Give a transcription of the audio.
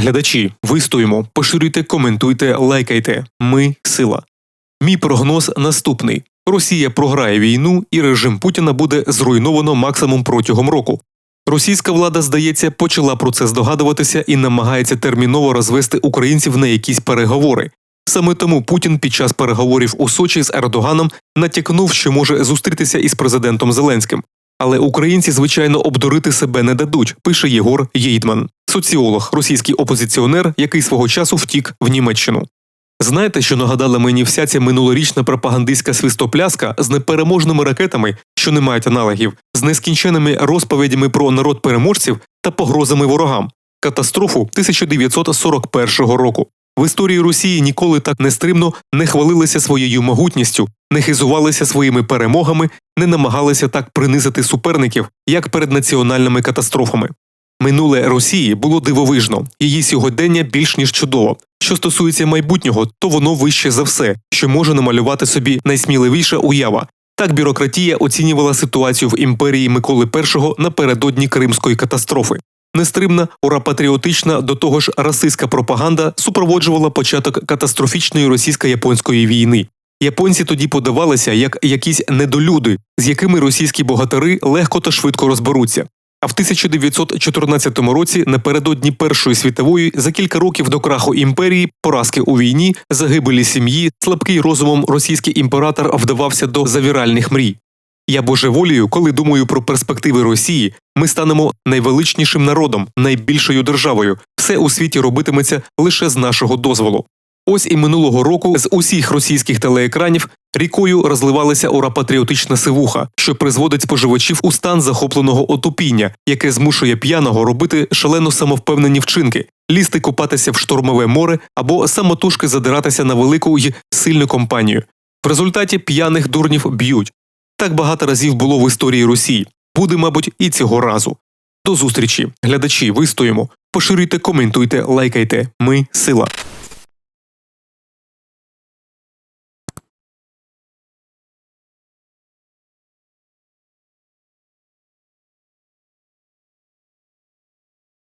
Глядачі, вистоїмо, поширюйте, коментуйте, лайкайте. Ми сила. Мій прогноз наступний: Росія програє війну, і режим Путіна буде зруйновано максимум протягом року. Російська влада, здається, почала про це здогадуватися і намагається терміново розвести українців на якісь переговори. Саме тому Путін під час переговорів у Сочі з Ердоганом натякнув, що може зустрітися із президентом Зеленським. Але українці, звичайно, обдурити себе не дадуть, пише Єгор Єйдман, соціолог, російський опозиціонер, який свого часу втік в Німеччину. Знаєте, що нагадала мені вся ця минулорічна пропагандистська свистопляска з непереможними ракетами, що не мають аналогів, з нескінченими розповідями про народ переможців та погрозами ворогам, катастрофу 1941 року. В історії Росії ніколи так нестримно не хвалилися своєю могутністю, не хизувалися своїми перемогами, не намагалися так принизити суперників, як перед національними катастрофами. Минуле Росії було дивовижно, її сьогодення більш ніж чудово. Що стосується майбутнього, то воно вище за все, що може намалювати собі найсміливіша уява. Так бюрократія оцінювала ситуацію в імперії Миколи І напередодні Кримської катастрофи. Нестримна, ура-патріотична, до того ж расистська пропаганда супроводжувала початок катастрофічної російсько-японської війни. Японці тоді подавалися як якісь недолюди, з якими російські богатири легко та швидко розберуться. А в 1914 році, напередодні Першої світової, за кілька років до краху імперії, поразки у війні, загибелі сім'ї, слабкий розумом російський імператор вдавався до завіральних мрій. Я божеволію, коли думаю про перспективи Росії, ми станемо найвеличнішим народом, найбільшою державою. Все у світі робитиметься лише з нашого дозволу. Ось і минулого року з усіх російських телеекранів рікою розливалася ура-патріотична сивуха, що призводить споживачів у стан захопленого отупіння, яке змушує п'яного робити шалено самовпевнені вчинки, лізти купатися в штормове море або самотужки задиратися на велику й сильну компанію. В результаті п'яних дурнів б'ють. Так багато разів було в історії Росії. Буде, мабуть, і цього разу. До зустрічі, глядачі, вистоїмо. Поширюйте, коментуйте, лайкайте. Ми сила.